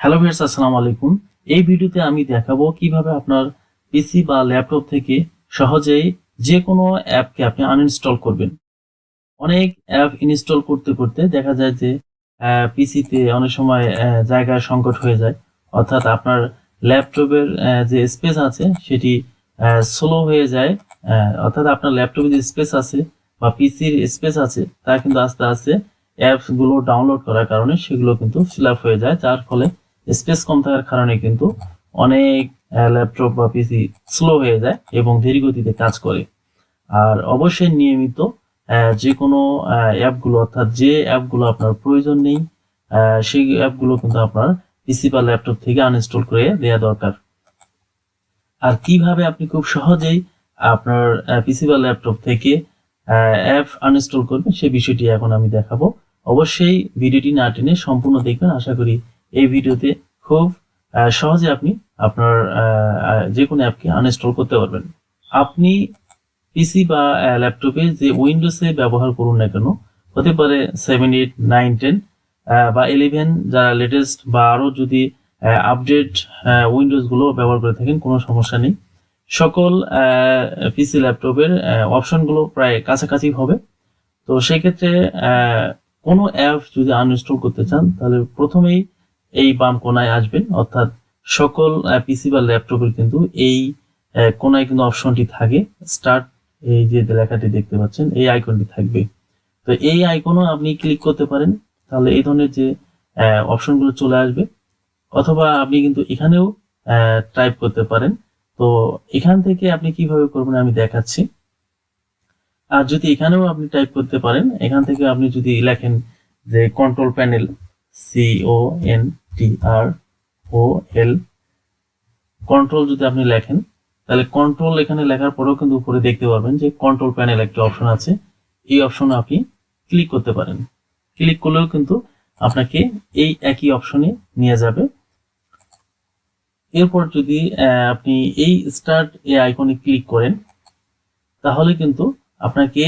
Hello viewers আসসালামু আলাইকুম। এই ভিডিওতে আমি দেখাবো কীভাবে আপনার পিসি বা ল্যাপটপ থেকে সহজেই যে কোনো অ্যাপকে আপনি আনইনস্টল করবেন। অনেক অ্যাপ ইনস্টল করতে করতে দেখা যায় যে পিসিতে অনেক সময় জায়গার সংকট হয়ে যায়। অর্থাৎ আপনার ল্যাপটপের যে স্পেস আছে, সেটি স্লো হয়ে যায়। অর্থাৎ আপনার ল্যাপটপে যে স্পেস আছে বা পিসির স্পেস আছে, তা কিন্তু আস্তে আস্তে অ্যাপসগুলো ডাউনলোড করার কারণে সেগুলো কিন্তু ফিল আপ হয়ে যায়। যার ফলে স্পেস কম থাকার কারণে কিন্তু অনেক ল্যাপটপ বা পিসি স্লো হয়ে যায় এবং ধীর গতিতে কাজ করে। আর অবশ্যই নিয়মিত যে কোনো অ্যাপগুলো, অর্থাৎ যে অ্যাপগুলো আপনার প্রয়োজন নেই সেই অ্যাপগুলো কিন্তু আপনার পিসি বা ল্যাপটপ থেকে আনইনস্টল করে দেওয়া দরকার। আর কীভাবে আপনি খুব সহজেই আপনার পিসি বা ল্যাপটপ থেকে অ্যাপ আনইনস্টল করবেন সেই বিষয়টি এখন আমি দেখাবো। অবশ্যই ভিডিওটি না টেনে সম্পূর্ণ দেখবেন। আশা করি এই ভিডিওতে খুব সহজে আপনি আপনার যে কোনো অ্যাপকে আনইনস্টল করতে পারবেন। আপনি পিসি বা ল্যাপটপে যে উইন্ডোজে ব্যবহার করুন না কেন, হতে পারে সেভেন এইট নাইন টেন বা ইলেভেন যারা লেটেস্ট বা আরও যদি আপডেট উইন্ডোজগুলো ব্যবহার করে থাকেন, কোনো সমস্যা নেই। সকল পিসি ল্যাপটপের অপশনগুলো প্রায় কাছাকাছি হবে। তো সেক্ষেত্রে কোনো অ্যাপ যদি আনইনস্টল করতে চান, তাহলে প্রথমেই এই বাম কোনায় আসবেন, অর্থাৎ সকল পিসি বা ল্যাপটপের কিন্তু এই কোনায় কিন্তু অপশনটি থাকে। স্টার্ট, এই যে লেখাটি দেখতে পাচ্ছেন, এই আইকনটি থাকবে। তো এই আইকনও আপনি ক্লিক করতে পারেন, তাহলে এই ধরনের যে অপশনগুলো চলে আসবে। অথবা আপনি কিন্তু এখানেও টাইপ করতে পারেন। তো এখান থেকে আপনি কীভাবে করবেন আমি দেখাচ্ছি। আর যদি এখানেও আপনি টাইপ করতে পারেন, এখান থেকে আপনি যদি লেখেন যে control panel C O N T R O L control যদি আপনি লেখেন, তাহলে কন্ট্রোল এখানে লেখার পরেও কিন্তু উপরে দেখতে পারবেন যে কন্ট্রোল প্যানেল একটা অপশন আছে। এই অপশনে আপনি ক্লিক করতে পারেন। ক্লিক করলেও কিন্তু আপনাকে এই একই অপশনে নিয়ে যাবে। এরপর যদি আপনি এই স্টার্ট এ আইকনে ক্লিক করেন, তাহলে কিন্তু আপনাকে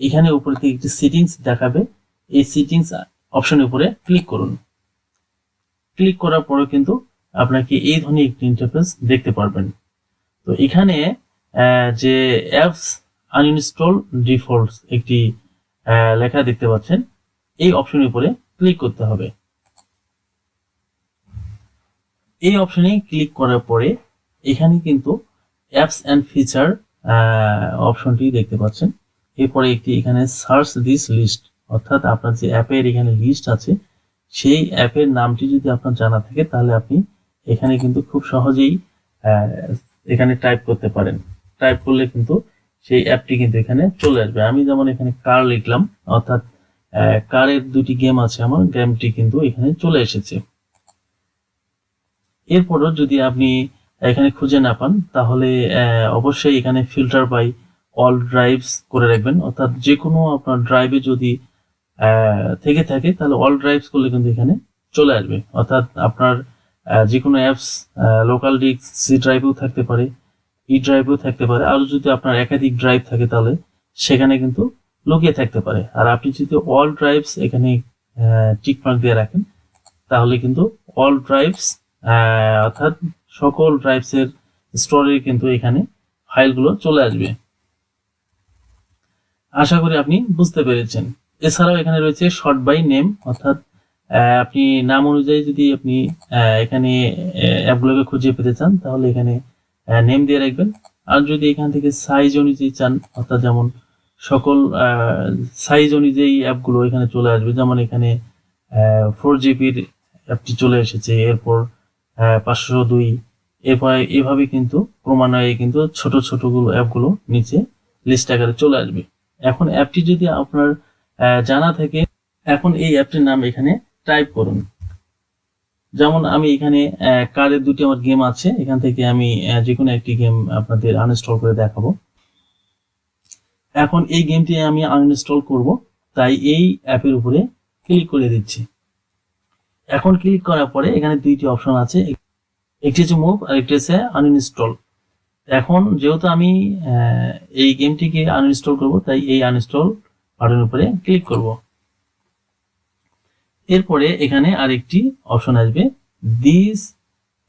এখানে উপরে থেকে একটি সেটিংস দেখাবে। এই সেটিংস অপশনের উপরে ক্লিক করুন। ক্লিক করার পরে কিন্তু আপনাকে এই ধরনের একটি ইন্টারফেস দেখতে পারবেন। তো এখানে যে অ্যাপস আনইনস্টল ডিফল্টস একটি লেখা দেখতে পাচ্ছেন, এই অপশনের উপরে ক্লিক করতে হবে। এই অপশনে ক্লিক করার পরে এখানে কিন্তু অ্যাপস অ্যান্ড ফিচার অপশনটি দেখতে পাচ্ছেন। এরপরে একটি এখানে সার্চ দিস লিস্ট অর্থাৎ আপনার যে অ্যাপের এখানে লিস্ট আছে সেই অ্যাপের নামটি যদি আপনার জানা থাকে, তাহলে আপনি এখানে কিন্তু খুব সহজেই এখানে টাইপ করতে পারেন। টাইপ করলে কিন্তু সেই অ্যাপটি কিন্তু এখানে চলে আসবে। আমি যেমন এখানে কার লিখলাম, অর্থাৎ কারের দুটি গেম আছে আমার গেমটি কিন্তু এখানে চলে এসেছে। এরপরও যদি আপনি এখানে খুঁজে না পান, তাহলে অবশ্যই এখানে ফিল্টার বাই অল ড্রাইভস করে রাখবেন। অর্থাৎ যে কোনো আপনার ড্রাইভে যদি থেকে থাকে, তাহলে অল ড্রাইভস করলে কিন্তু এখানে চলে আসবে। অর্থাৎ আপনার যে কোনো অ্যাপস লোকাল ডিস্ক সি ড্রাইভেও থাকতে পারে ই ড্রাইভেও থাকতে পারে। আর যদি আপনার একাধিক ড্রাইভ থাকে তাহলে সেখানে কিন্তু লুকিয়ে থাকতে পারে। আর আপনি যদি অল ড্রাইভস এখানে টিক মার্ক দিয়ে রাখেন, তাহলে কিন্তু অল ড্রাইভস অর্থাৎ সকল ড্রাইভস এর স্টোরেজ কিন্তু এখানে ফাইলগুলো চলে আসবে। আশা করি আপনি বুঝতে পেরেছেন। এছাড়াও এখানে রয়েছে শর্ট বাই নেম অর্থাৎ আপনি নাম অনুযায়ী যদি আপনি এখানে অ্যাপগুলোকে খুঁজে পেতে চান, তাহলে এখানে নেম দিয়ে রাখবেন। আর যদি এখান থেকে সাইজ অনুযায়ী চান, অর্থাৎ যেমন সকল সাইজ অনুযায়ী অ্যাপগুলো এখানে চলে আসবে, যেমন এখানে ফোর জিবির অ্যাপটি চলে এসেছে, এরপর পাঁচশো দুই, এরপরে এভাবে কিন্তু ক্রমান্বয়ে কিন্তু ছোট ছোটগুলো অ্যাপগুলো নিচে লিস্ট আকারে চলে আসবে। এখন অ্যাপটি যদি আপনার জানা থাকে এখন এই অ্যাপটির নাম এখানে টাইপ করুন। যেমন আমি এখানে কারের দুটি আমার গেম আছে, এখান থেকে আমি যে কোনো একটি গেম আপনাদের আনইনস্টল করে দেখাবো। এখন এই গেমটি আমি আনইনস্টল করব, তাই এই অ্যাপের উপরে ক্লিক করে দিচ্ছি। এখন ক্লিক করার পরে এখানে দুইটি অপশন আছে একটি হচ্ছে মুভ আর একটি হচ্ছে আনইনস্টল এখন যেহেতু আমি এই গেমটিকে আনইনস্টল করব, তাই এই আনইনস্টল বাটনের উপরে ক্লিক করব। এরপরে এখানে আরেকটি অপশন আসবে। This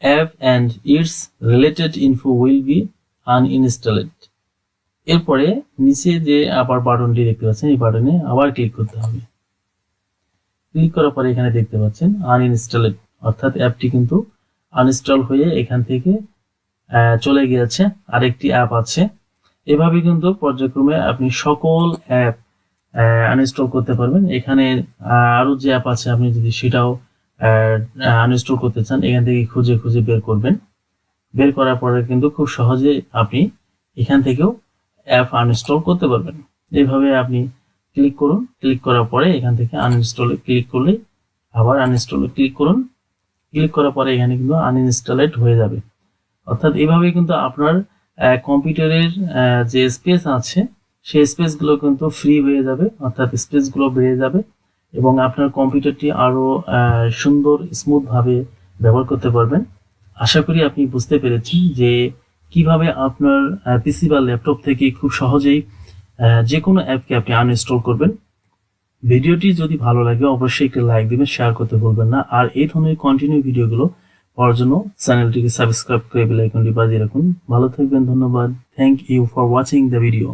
app and its related info will be uninstalled এরপরে নিচে যে আবার বাটনটি দেখতে পাচ্ছেন, এই বাটনে আবার ক্লিক করতে হবে। ক্লিক করার পরে এখানে দেখতে পাচ্ছেন আনইনস্টলেড অর্থাৎ অ্যাপটি কিন্তু আনইনস্টল হয়ে এখান থেকে চলে গিয়েছে। আরেকটি অ্যাপ আছে। এভাবে কিন্তু পর্যায়ক্রমে আপনি সকল অ্যাপ আনইনস্টল করতে পারবেন। এখানে আহ, আরও যে অ্যাপ আছে আপনি যদি সেটাও আনইনস্টল করতে চান এখান থেকে খুঁজে খুঁজে বের করবেন। বের করার পরে কিন্তু খুব সহজে আপনি এখান থেকেও অ্যাপ আনইনস্টল করতে পারবেন। এইভাবে আপনি ক্লিক করুন। ক্লিক করার পরে এখান থেকে আনইনস্টলে ক্লিক করলে আবার আনইনস্টলে ক্লিক করুন। ক্লিক করার পরে এখানে কিন্তু আনইনস্টলেড হয়ে যাবে। অর্থাৎ এইভাবে কিন্তু আপনার কম্পিউটারের যে স্পেস আছে সেই স্পেসগুলো কিন্তু ফ্রি হয়ে যাবে অর্থাৎ স্পেসগুলো বেড়ে যাবে এবং আপনার কম্পিউটারটি আরও আহ, সুন্দর স্মুথভাবে ব্যবহার করতে পারবেন। আশা করি আপনি বুঝতে পেরেছেন যে কীভাবে আপনার পিসি বা ল্যাপটপ থেকে খুব সহজেই যে কোনো অ্যাপকে আপনি আনইনস্টল করবেন। ভিডিওটি যদি ভালো লাগে অবশ্যই একটি লাইক দিবেন শেয়ার করতে ভুলবেন না। আর এই ধরনের কন্টিনিউ ভিডিওগুলো পাওয়ার জন্য চ্যানেলটিকে সাবস্ক্রাইব করে বেল আইকনটি বাজিয়ে রাখুন। ভালো থাকবেন ধন্যবাদ। Thank you for watching the video